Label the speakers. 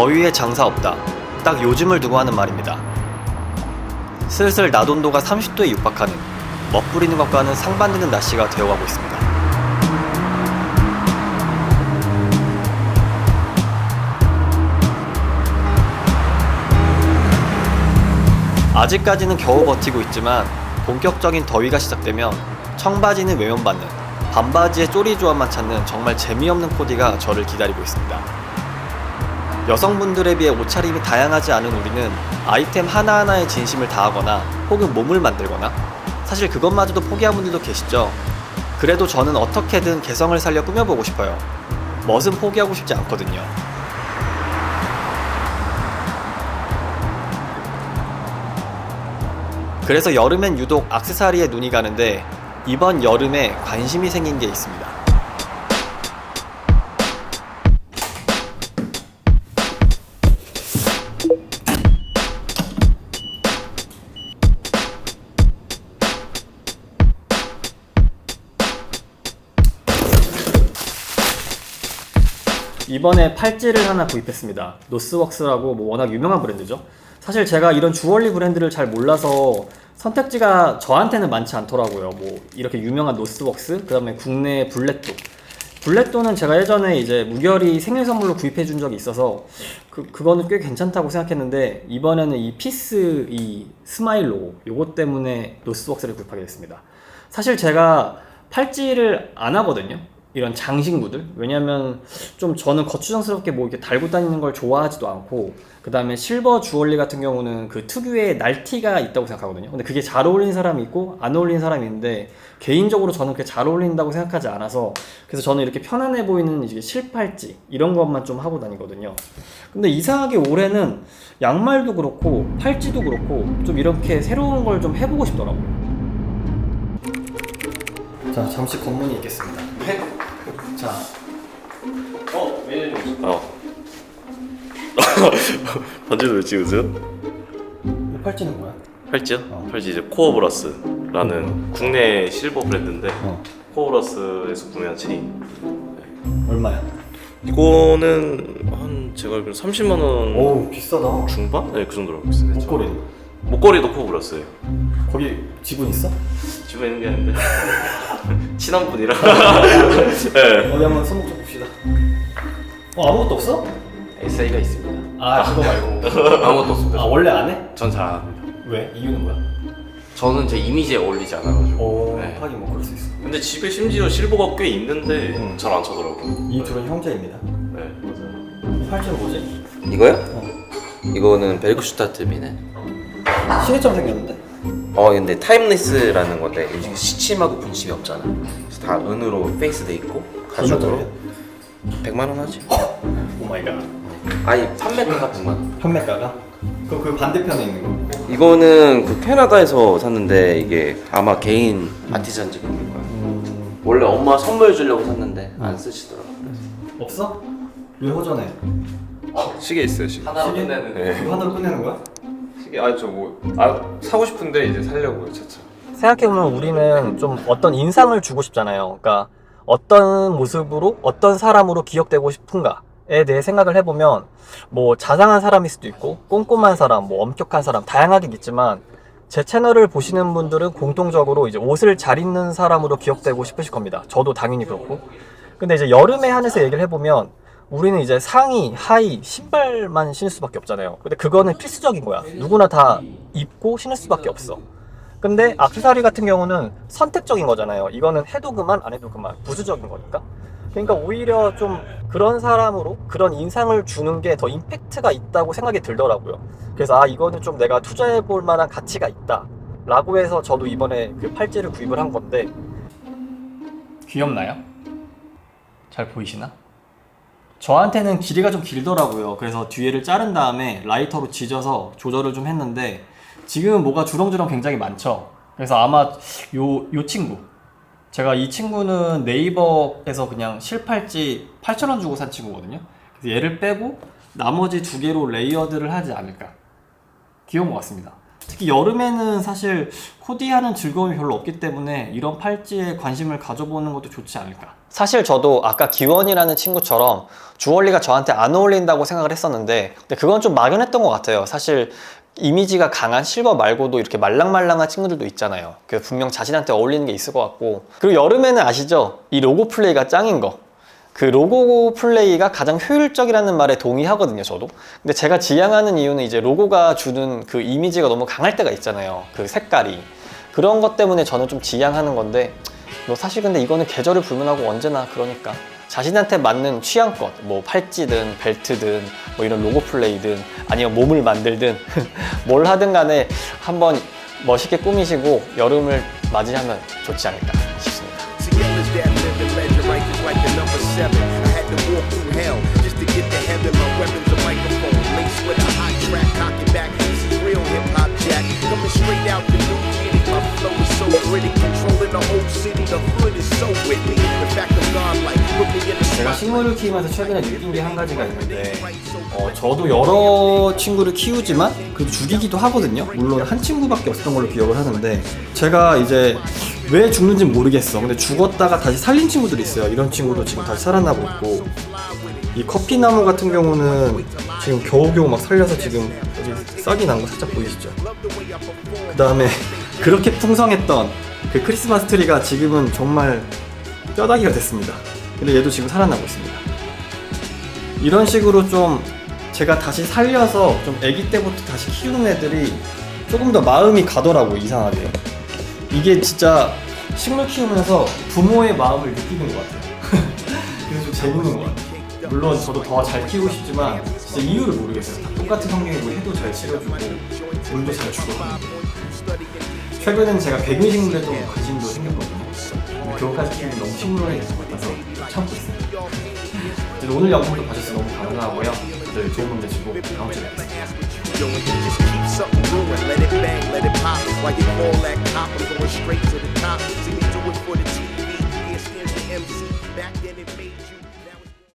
Speaker 1: 더위에 장사 없다. 딱 요즘을 두고 하는 말입니다. 슬슬 낮 온도가 30도에 육박하는 멋부리는 것과는 상반되는 날씨가 되어가고 있습니다. 아직까지는 겨우 버티고 있지만 본격적인 더위가 시작되면 청바지는 외면받는 반바지에 쪼리 조합만 찾는 정말 재미없는 코디가 저를 기다리고 있습니다. 여성분들에 비해 옷차림이 다양하지 않은 우리는 아이템 하나하나에 진심을 다하거나 혹은 몸을 만들거나 사실 그것마저도 포기한 분들도 계시죠. 그래도 저는 어떻게든 개성을 살려 꾸며보고 싶어요. 멋은 포기하고 싶지 않거든요. 그래서 여름엔 유독 악세사리에 눈이 가는데 이번 여름에 관심이 생긴 게 있습니다. 이번에 팔찌를 하나 구입했습니다. 노스웍스라고 뭐 워낙 유명한 브랜드죠. 사실 제가 이런 주얼리 브랜드를 잘 몰라서 선택지가 저한테는 많지 않더라고요. 뭐 이렇게 유명한 노스웍스, 그다음에 국내 블랙도. 블랙도는 제가 예전에 이제 무결이 생일 선물로 구입해 준 적이 있어서 그 그거는 꽤 괜찮다고 생각했는데 이번에는 이 피스 이 스마일 로고 요것 때문에 노스웍스를 구입하게 됐습니다. 사실 제가 팔찌를 안 하거든요. 이런 장신구들? 왜냐면 좀 저는 거추장스럽게 뭐 이렇게 달고 다니는 걸 좋아하지도 않고 그 다음에 실버 주얼리 같은 경우는 그 특유의 날티가 있다고 생각하거든요. 근데 그게 잘 어울리는 사람이 있고 안 어울리는 사람이 있는데 개인적으로 저는 그게 잘 어울린다고 생각하지 않아서 그래서 저는 이렇게 편안해 보이는 이제 실팔찌 이런 것만 좀 하고 다니거든요. 근데 이상하게 올해는 양말도 그렇고 팔찌도 그렇고 좀 이렇게 새로운 걸 좀 해보고 싶더라고요. 자 잠시 검문이 있겠습니다 자 어? 매니저님
Speaker 2: 어. 반지도 왜 찍으세요?
Speaker 1: 이 팔찌는 뭐야?
Speaker 2: 팔찌요?
Speaker 1: 어.
Speaker 2: 팔찌 이제 코어브라스라는 국내 실버 브랜드인데
Speaker 1: 어
Speaker 2: 코어브라스에서 구매한 체인.
Speaker 1: 얼마야?
Speaker 2: 이거는 한 제가 알기로 30만 원
Speaker 1: 오 비싸다
Speaker 2: 중반? 네, 그 정도로 알고 있어요.
Speaker 1: 목걸이
Speaker 2: 목걸이도 코어브라스예요.
Speaker 1: 거기 지분 있어?
Speaker 2: 집에 있는 게 아닌데 친한 분이라. 네.
Speaker 1: 어디 한번 손목 좀 봅시다 어 아무것도 없어?
Speaker 3: 에세이가 있습니다.
Speaker 1: 아 그거 말고
Speaker 3: 아무것도 없습니다.
Speaker 1: 아 원래 안 해?
Speaker 3: 전잘안 합니다.
Speaker 1: 왜? 이유는 뭐야?
Speaker 3: 저는 제 이미지에 어울리지 않아가지고.
Speaker 1: 오
Speaker 3: 네.
Speaker 1: 하긴 뭐 그럴 수 있어
Speaker 2: 근데 집에 심지어 실버가 꽤 있는데
Speaker 1: 음.
Speaker 2: 잘 안 쳐더라고요.
Speaker 1: 이 둘은 형제입니다
Speaker 2: 네, 맞아요.
Speaker 1: 이 팔찌는 뭐지?
Speaker 4: 이거요?
Speaker 1: 어.
Speaker 4: 이거는 베르크슈타트비네.
Speaker 1: 시계점 생겼는데?
Speaker 4: 어 근데 타임레스라는 건데 요즘 시침하고 분침이 없잖아. 그래서 다 은으로 페이스 돼 있고 가죽으로 100만 원 하지.
Speaker 1: 오마이갓
Speaker 4: 아니 판매가가 100만 원.
Speaker 1: 판매가가? 그럼 그 반대편에 있는 거
Speaker 4: 이거는 그 캐나다에서 샀는데 이게 아마 개인 아티잔 제품일 거야.
Speaker 1: 음...
Speaker 4: 원래 엄마 선물 주려고 샀는데 안 쓰시더라고.
Speaker 1: 없어? 왜 호전해?
Speaker 5: 시계 있어요 시계
Speaker 3: 하나로
Speaker 1: 시계?
Speaker 3: 끝내는.
Speaker 5: 네.
Speaker 1: 그거 하나로 끝내는 거야?
Speaker 5: 시계 아저뭐아 사고 싶은데 이제 살려고요 차차
Speaker 1: 생각해보면 우리는 좀 어떤 인상을 주고 싶잖아요. 그러니까 어떤 모습으로 어떤 사람으로 기억되고 싶은가에 대해 생각을 해보면 뭐 자상한 사람일 수도 있고 꼼꼼한 사람, 뭐 엄격한 사람 다양하게 있지만 제 채널을 보시는 분들은 공통적으로 이제 옷을 잘 입는 사람으로 기억되고 싶으실 겁니다. 저도 당연히 그렇고. 근데 이제 여름에 한해서 얘기를 해보면 우리는 이제 상의, 하의, 신발만 신을 수밖에 없잖아요. 근데 그거는 필수적인 거야. 누구나 다 입고 신을 수밖에 없어. 근데 악세사리 같은 경우는 선택적인 거잖아요. 이거는 해도 그만, 안 해도 그만. 부수적인 거니까. 그러니까 오히려 좀 그런 사람으로 그런 인상을 주는 게 더 임팩트가 있다고 생각이 들더라고요. 그래서 아, 이거는 좀 내가 투자해 볼 만한 가치가 있다. 라고 해서 저도 이번에 그 팔찌를 구입을 한 건데. 귀엽나요? 잘 보이시나? 저한테는 길이가 좀 길더라고요. 그래서 뒤에를 자른 다음에 라이터로 지져서 조절을 좀 했는데 지금은 뭐가 주렁주렁 굉장히 많죠. 그래서 아마 요, 요 친구. 제가 이 친구는 네이버에서 그냥 실팔찌 8,000원 주고 산 친구거든요. 그래서 얘를 빼고 나머지 두 개로 레이어드를 하지 않을까. 귀여운 것 같습니다. 특히 여름에는 사실 코디하는 즐거움이 별로 없기 때문에 이런 팔찌에 관심을 가져보는 것도 좋지 않을까. 사실 저도 아까 기원이라는 친구처럼 주얼리가 저한테 안 어울린다고 생각을 했었는데 근데 그건 좀 막연했던 것 같아요. 사실 이미지가 강한 실버 말고도 이렇게 말랑말랑한 친구들도 있잖아요. 그 분명 자신한테 어울리는 게 있을 것 같고 그리고 여름에는 아시죠? 이 로고 플레이가 짱인 거. 그 로고 플레이가 가장 효율적이라는 말에 동의하거든요, 저도. 근데 제가 지향하는 이유는 이제 로고가 주는 그 이미지가 너무 강할 때가 있잖아요. 그 색깔이. 그런 것 때문에 저는 좀 지향하는 건데, 뭐 사실 근데 이거는 계절을 불문하고 언제나 그러니까. 자신한테 맞는 취향껏, 뭐 팔찌든 벨트든 뭐 이런 로고 플레이든 아니면 몸을 만들든 뭘 하든 간에 한번 멋있게 꾸미시고 여름을 맞이하면 좋지 않을까 싶습니다.
Speaker 6: Just like the number seven. I had to walk through hell just to get to heaven. My weapon's a microphone, laced with a hot track, cock it back. This is real hip hop jack, coming straight out the new kitty. My flow is so gritty, controlling the whole city. The hood is so with me.
Speaker 1: 제가. 식물을 키우면서 최근에 느낀 게 한 가지가 있는데 어, 저도 여러 친구를 키우지만 그래도 죽이기도 하거든요 물론 한 친구밖에 없었던 걸로 기억을 하는데 제가 이제 왜 죽는지 모르겠어 근데 죽었다가 다시 살린 친구들이 있어요 이런 친구도 지금 다시 살아나고 있고 이 커피나무 같은 경우는 지금 겨우겨우 막 살려서 지금 여기 싹이 난 거 살짝 보이시죠 그 다음에 그렇게 풍성했던 그 크리스마스 트리가 지금은 정말 뼈다귀가 됐습니다. 근데 얘도 지금 살아나고 있습니다. 이런 식으로 좀 제가 다시 살려서 좀 아기 때부터 다시 키우는 애들이 조금 더 마음이 가더라고 이상하게. 이게 진짜 식물 키우면서 부모의 마음을 느끼는 것 같아요. 그래서 좀 재밌는 것 같아요. 물론 저도 더 잘 키우고 싶지만 진짜 이유를 모르겠어요. 다 똑같은 환경이고 해도 잘 치러주고 물도 잘 주고 최근엔 제가 백인 식물에 좀 관심도 생겼거든요. 그것까지 키우기 너무 식물원에 참고 있습니다. 네, 오늘 영상도 봐주셔서 너무 감사하고요. 늘 좋은 밤 되시고 다음 주에 뵙겠습니다.